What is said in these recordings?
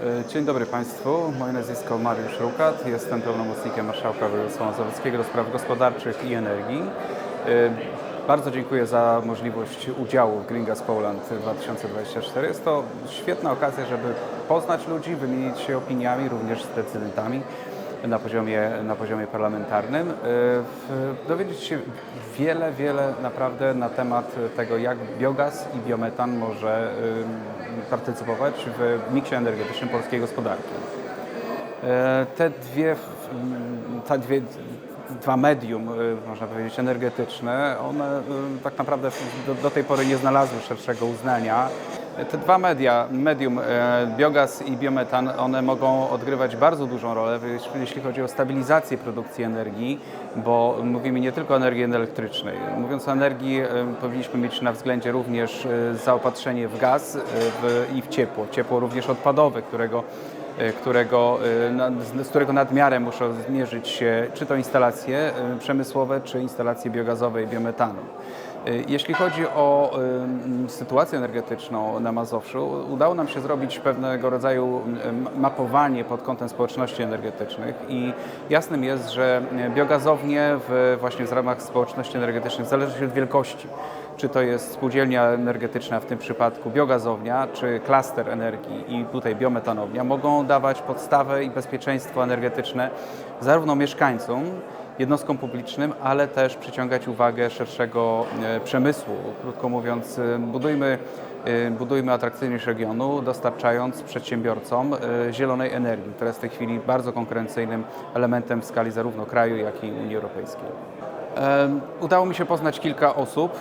E, Dzień dobry Państwu. Moje nazwisko Mariusz Rukat. Jestem pełnomocnikiem Marszałka Województwa Mazowieckiego do spraw gospodarczych i energii. E, Bardzo dziękuję za możliwość udziału w Green Gas Poland 2024. Jest to świetna okazja, żeby poznać ludzi, wymienić się opiniami, również z decydentami na poziomie, na poziomie parlamentarnym. E, Dowiedzieć się wiele, wiele naprawdę na temat tego, jak biogaz i biometan może partycypować w miksie energetycznym polskiej gospodarki. E, Te dwie, te dwie, dwa medium, y, można powiedzieć, energetyczne, one tak naprawdę do, do tej pory nie znalazły szerszego uznania. Te dwa media, medium, e, biogaz i biometan, one mogą odgrywać bardzo dużą rolę, jeśli- chodzi o stabilizację produkcji energii, bo mówimy nie tylko o energii elektrycznej. Mówiąc o energii, e, powinniśmy mieć na względzie również e, zaopatrzenie w gaz i w ciepło. Ciepło również odpadowe, którego którego, e, z którego nadmiarem muszą zmierzyć się czy to instalacje e, przemysłowe, czy instalacje biogazowe i biometanu. E, Jeśli chodzi o sytuację energetyczną na Mazowszu, udało nam się zrobić pewnego rodzaju mapowanie pod kątem społeczności energetycznych i jasnym jest, że biogazownie w, właśnie w ramach społeczności energetycznych zależy od wielkości czy to jest spółdzielnia energetyczna, w tym przypadku biogazownia, czy klaster energii i tutaj biometanownia, mogą dawać podstawę i bezpieczeństwo energetyczne zarówno mieszkańcom, jednostkom publicznym, ale też przyciągać uwagę szerszego e, przemysłu. Krótko mówiąc, e, budujmy, e, budujmy atrakcyjność regionu, dostarczając przedsiębiorcom zielonej energii, która jest w tej chwili bardzo konkurencyjnym elementem w skali zarówno kraju, jak i Unii Europejskiej. Udało mi się poznać kilka osób,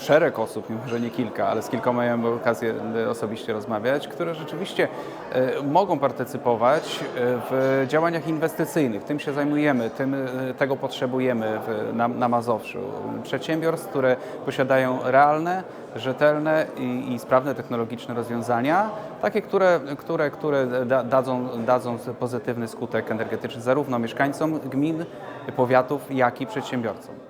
szereg osób, mimo że nie kilka, ale z kilkoma miałem okazję e, osobiście rozmawiać, które rzeczywiście e, mogą partycypować e, w działaniach inwestycyjnych. Tym się zajmujemy, tym, tego potrzebujemy na, na Mazowszu. Przedsiębiorstw, które posiadają realne, rzetelne i, i sprawne technologiczne rozwiązania, takie, które, które, które da, dadzą, dadzą pozytywny skutek energetyczny zarówno mieszkańcom gmin, powiatów, jak i przedsiębiorcom.